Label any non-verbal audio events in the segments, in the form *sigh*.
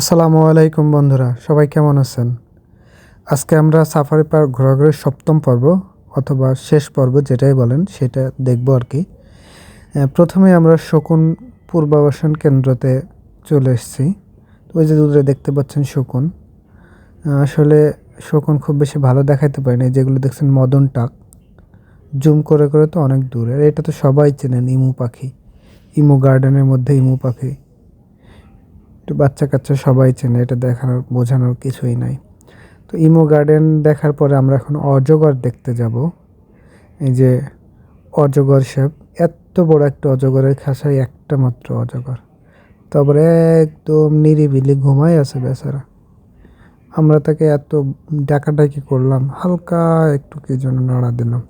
আসসালামু আলাইকুম বন্ধুরা, সবাই কেমন আছেন? আজকে আমরা সাফারি পার্ক ঘোরাঘুরির সপ্তম পর্ব অথবা শেষ পর্ব যেটাই বলেন সেটা দেখব আর কি। প্রথমে আমরা শকুন পূর্বাবাসন কেন্দ্রতে চলে এসেছি। ওই যে দূরে দেখতে পাচ্ছেন শকুন। আসলে শকুন খুব বেশি ভালো দেখাইতে পারি পারেনি যেগুলো দেখছেন মদন টাক। জুম করে করে তো অনেক দূরে। এটা তো সবাই চেনেন, ইমু পাখি। ইমু গার্ডেনের মধ্যে ইমু পাখি। একটু বাচ্চা কাচ্চা সবাই চেনে, এটা দেখানোর, বোঝানোর কিছুই নাই। তো ইমো গার্ডেন দেখার পরে আমরা এখন অজগর দেখতে যাব। এই যে অজগর শেপ, এত বড় একটা অজগরের খাসায় একটা মাত্র অজগর। তারপরে একদম নিরিবিলি ঘুমাই আছে বেচারা। আমরা তাকে এত ডাকাডাকি করলাম, হালকা একটু কি জন্য নাড়া দিলাম।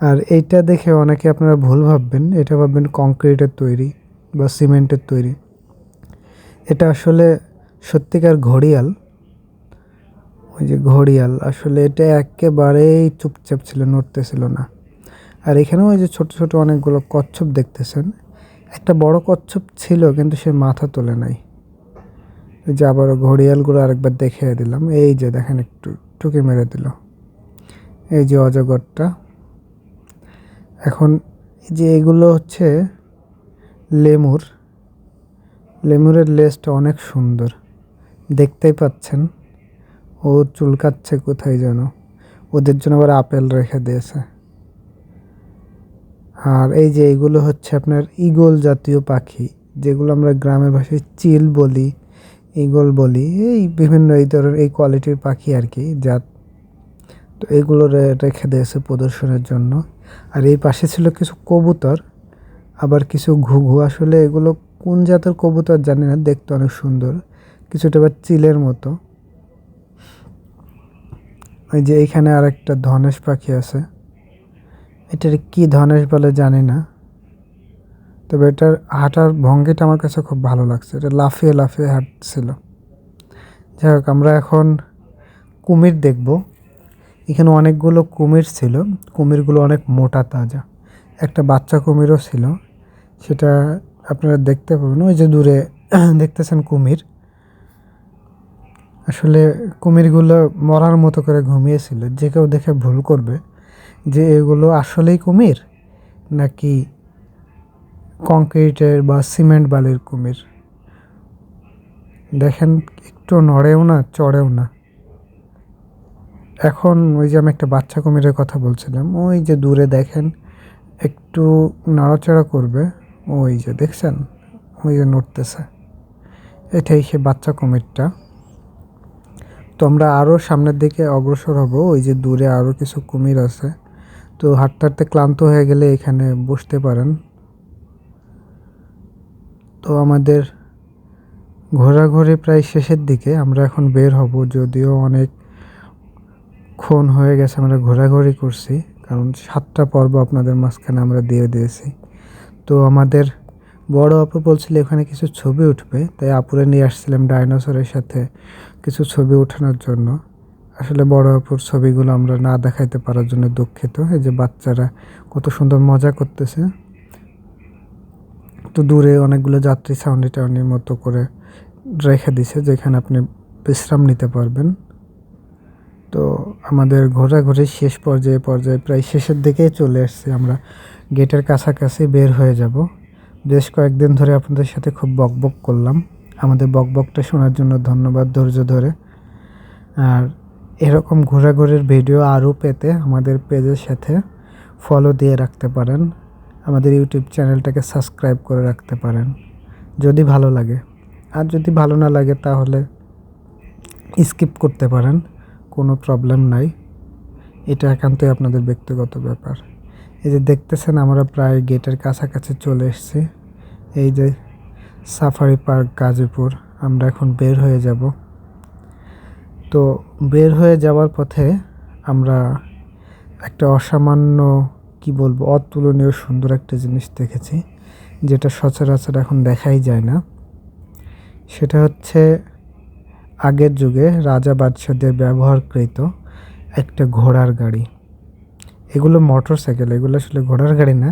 আর এইটা দেখে অনেকে আপনারা ভুল ভাববেন, এটা ভাববেন কংক্রিটের তৈরি বা সিমেন্টের তৈরি। এটা আসলে সত্যিকার ঘড়িয়াল। ওই যে ঘড়িয়াল, আসলে এটা একেবারেই চুপচাপ ছিল, নড়তেছিল না। আর এখানেও ওই যে ছোট ছোট অনেকগুলো কচ্ছপ দেখতেছেন। একটা বড় কচ্ছপ ছিল, কিন্তু সে মাথা তোলে নাই। এই যে আবার ঘড়িয়ালগুলো আরেকবার দেখিয়ে দিলাম। এই যে দেখেন একটু টুকি মেরে দিল। এই যে অজগরটা। এখন যে এগুলো হচ্ছে লেমুর। লেমুরের লেজটা অনেক সুন্দর। দেখতেই পাচ্ছেন, ও চুলকাচ্ছে কোথায় যেন। ওদের জন্য আবার আপেল রেখে দিয়েছে। আর এই যে এইগুলো হচ্ছে আপনার ইগল জাতীয় পাখি, যেগুলো আমরা গ্রামের ভাষায় চিল বলি ইগল বলি, এই বিভিন্ন এই ধরনের এই কোয়ালিটির পাখি আর কি জাত তো এগুলো রেখে দিয়েছে প্রদর্শনের জন্য। আর এই পাশে ছিল কিছু কবুতর, আবার কিছু ঘুঘু। আসলে এগুলো কোন জাতের কবুতর জানি না, দেখতে অনেক সুন্দর। কিছুটা আবার চিলের মতো। ওই যে এইখানে আর একটা ধনেশ পাখি আছে। এটার কি ধনেশ বলে জানি না। তবে এটার হাঁটার ভঙ্গিটা আমার কাছে খুব ভালো লাগছে। এটা লাফিয়ে লাফিয়ে হাঁটছিল। যাই হোক, আমরা এখন কুমির দেখব। এখানে অনেকগুলো কুমির ছিল। কুমিরগুলো অনেক মোটা, তাজা। একটা বাচ্চা কুমিরও ছিল। সেটা আপনারা দেখতে পাবেন, ওই যে দূরে *clears throat* দেখতেছেন কুমির। আসলে কুমিরগুলো মরার মতো করে ঘুমিয়েছিল, যে কেউ দেখে ভুল করবে যে এগুলো আসলেই কুমির নাকি কংক্রিটের বা সিমেন্ট বালির কুমির। দেখেন, একটু নড়েও না, চড়েও না। এখন ওই যে আমি একটা বাচ্চা কুমিরের কথা বলছিলাম, ওই যে দূরে দেখেন, একটু নাড়াচাড়া করবে। ওই যে দেখছেন? ওই যে নড়তেছে। এটাই সে বাচ্চা কুমিরটা। তো আমরা আরও সামনের দিকে অগ্রসর হব, ওই যে দূরে আরও কিছু কুমির আছে। তো হাঁটতে হাঁটতে ক্লান্ত হয়ে গেলে এখানে বসতে পারেন। তো আমাদের ঘোরাঘুরি প্রায় শেষের দিকে, আমরা এখন বের হব, যদিও অনেক ক্ষণ হয়ে গেছে আমরা ঘোরাঘুরি করছি, কারণ সাতটা পর্ব আপনাদের মাঝখানে আমরা দিয়ে দিয়েছি। তো আমাদের বড় আপু বলছিল এখানে কিছু ছবি উঠবে, তাই আপুরে নিয়ে আসছিলাম ডাইনোসরের সাথে কিছু ছবি ওঠানোর জন্য। আসলে বড় আপুর ছবিগুলো আমরা না দেখাইতে পারার জন্য দুঃখিত, এই যে বাচ্চারা কত সুন্দর মজা করতেছে। তো দূরে অনেকগুলো যাত্রী ছাউনি টাউনির মতো করে রেখে দিছে, যেখানে আপনি বিশ্রাম নিতে পারবেন। তো আমাদের ঘোরাঘুরি শেষ পর্যায়ে পর্যায়ে প্রায় শেষের দিকেই চলে এসেছি আমরা। গেটের কাছাকাছি বের হয়ে যাব। বেশ কয়েকদিন ধরে আপনাদের সাথে খুব বকবক করলাম। আমাদের বকবকটা শোনার জন্য ধন্যবাদ ধৈর্য ধরে। আর এরকম ঘোরাঘুরির ভিডিও আরও পেতে আমাদের পেজের সাথে ফলো দিয়ে রাখতে পারেন। আমাদের ইউটিউব চ্যানেলটাকে সাবস্ক্রাইব করে রাখতে পারেন, যদি ভালো লাগে। আর যদি ভালো না লাগে তাহলে স্কিপ করতে পারেন। কোনো প্রবলেম নাই। এটা একান্তই আপনাদের ব্যক্তিগত ব্যাপার। এই যে দেখতেছেন, আমরা প্রায় গেটের কাছাকাছি চলে এসেছি। এই যে সাফারি পার্ক গাজীপুর, আমরা এখন বের হয়ে যাব। তো বের হয়ে যাওয়ার পথে আমরা একটা অসামান্য, কি বলব, অতুলনীয়, সুন্দর একটা জিনিস দেখেছি, যেটা সচরাচর এখন দেখাই যায় না। সেটা হচ্ছে আগের যুগে রাজা বাদশাদের ব্যবহারকৃত একটা ঘোড়ার গাড়ি। এগুলো মোটর সাইকেল এগুলো আসলে ঘোড়ার গাড়ি না,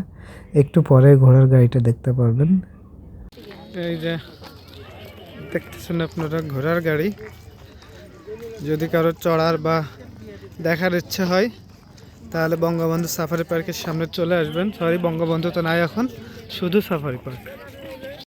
একটু পরে ঘোড়ার গাড়িটা দেখতে পারবেন। এই যে, দেখতেছেন আপনারা, ঘোড়ার গাড়ি। যদি কারও চড়ার বা দেখার ইচ্ছে হয়, তাহলে বঙ্গবন্ধু সাফারি পার্কের সামনে চলে আসবেন। সরি, বঙ্গবন্ধু তো নাই এখন, শুধু সাফারি পার্ক।